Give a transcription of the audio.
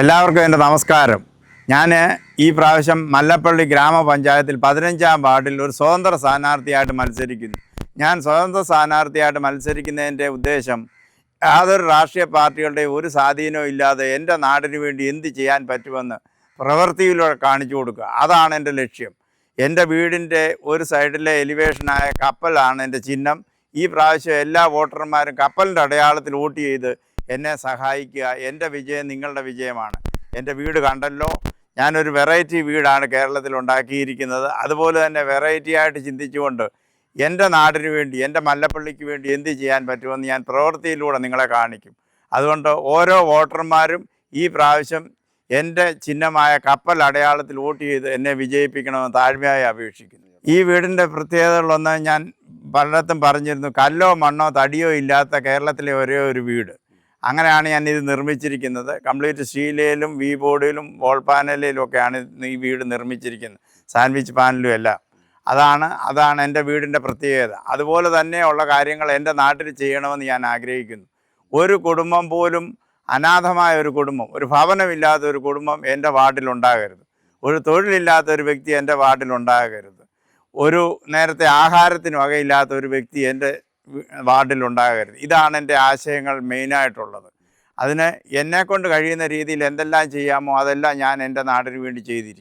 എല്ലാവർക്കും എന്റെ നമസ്കാരം. ഞാൻ ഈ പ്രാവശ്യം മല്ലപ്പള്ളി ഗ്രാമപഞ്ചായത്തിൽ പതിനഞ്ചാം വാർഡിൽ ഒരു സ്വതന്ത്ര സ്ഥാനാർത്ഥിയായിട്ട് മത്സരിക്കുന്നു. ഞാൻ സ്വതന്ത്ര സ്ഥാനാർത്ഥിയായിട്ട് മത്സരിക്കുന്നതിന്റെ ഉദ്ദേശം യാതൊരു രാഷ്ട്രീയ പാർട്ടികളുടെ ഒരു സ്വാധീനവും ഇല്ലാതെ എന്റെ നാടിന് വേണ്ടി എന്ത് ചെയ്യാൻ പറ്റുമെന്ന് പ്രവൃത്തിയിലൂടെ കാണിച്ചു കൊടുക്കുക. അതാണ് എന്റെ ലക്ഷ്യം. എന്റെ വീടിന്റെ ഒരു സൈഡിലെ എലിവേഷനായ കപ്പലാണ് എന്റെ ചിഹ്നം. ഈ പ്രാവശ്യം എല്ലാ വോട്ടർമാരും കപ്പലിന്റെ അടയാളത്തിൽ വോട്ട് ചെയ്ത് എന്നെ സഹായിക്കുക. എന്റെ വിജയം നിങ്ങളുടെ വിജയമാണ്. എന്റെ വീട് കണ്ടല്ലോ. ഞാനൊരു വെറൈറ്റി വീടാണ് കേരളത്തിൽ ഉണ്ടാക്കിയിരിക്കുന്നത്. അതുപോലെ തന്നെ വെറൈറ്റി ആയിട്ട് ചിന്തിച്ചുകൊണ്ട് എന്റെ നാടിന് വേണ്ടി എന്റെ മല്ലപ്പള്ളിക്ക് വേണ്ടി എന്ത് ചെയ്യാൻ പറ്റുമെന്ന് ഞാൻ പ്രവൃത്തിയിലൂടെ നിങ്ങളെ കാണിക്കും. അതുകൊണ്ട് ഓരോ വോട്ടർമാരും ഈ പ്രാവശ്യം എന്റെ ചിഹ്നമായ കപ്പൽ അടയാളത്തിൽ വോട്ട് ചെയ്ത് എന്നെ വിജയിപ്പിക്കണമെന്ന് താഴ്മയായി അപേക്ഷിക്കുന്നു. ഈ വീടിന്റെ പ്രത്യേകതകളൊന്ന് ഞാൻ പലയിടത്തും പറഞ്ഞിരുന്നു. കല്ലോ മണ്ണോ തടിയോ ഇല്ലാത്ത കേരളത്തിലെ ഒരേ ഒരു വീട്. അങ്ങനെയാണ് ഞാൻ ഇത് നിർമ്മിച്ചിരിക്കുന്നത്. കംപ്ലീറ്റ് സ്റ്റീലിലും വി ബോർഡിലും വോൾ പാനലിലും ഒക്കെയാണ് ഈ വീട് നിർമ്മിച്ചിരിക്കുന്നത്. സാൻഡ്വിച്ച് പാനലും എല്ലാം. അതാണ് അതാണ് എന്റെ വീടിന്റെ പ്രത്യേകത. അതുപോലെ തന്നെയുള്ള കാര്യങ്ങൾ എന്റെ നാട്ടിൽ ചെയ്യണമെന്ന് ഞാൻ ആഗ്രഹിക്കുന്നു. ഒരു കുടുംബം പോലും അനാഥമായ ഒരു കുടുംബം ഒരു ഭവനമില്ലാത്ത ഒരു കുടുംബം എന്റെ വാർഡിലുണ്ടാകരുത് ഒരു തൊഴിലില്ലാത്ത ഒരു വ്യക്തി എന്റെ വാർഡിലുണ്ടാകരുത് ഒരു നേരത്തെ ആഹാരത്തിന് വകയില്ലാത്ത ഒരു വ്യക്തി എന്റെ വാർഡിലുണ്ടാകരുത്. ഇതാണ് എന്റെ ആശയങ്ങൾ മെയിനായിട്ടുള്ളത്. അതിന് എന്നെക്കൊണ്ട് കഴിയുന്ന രീതിയിൽ എന്തെല്ലാം ചെയ്യാമോ അതെല്ലാം ഞാൻ എന്റെ നാടിന് വേണ്ടി ചെയ്തിരിക്കും.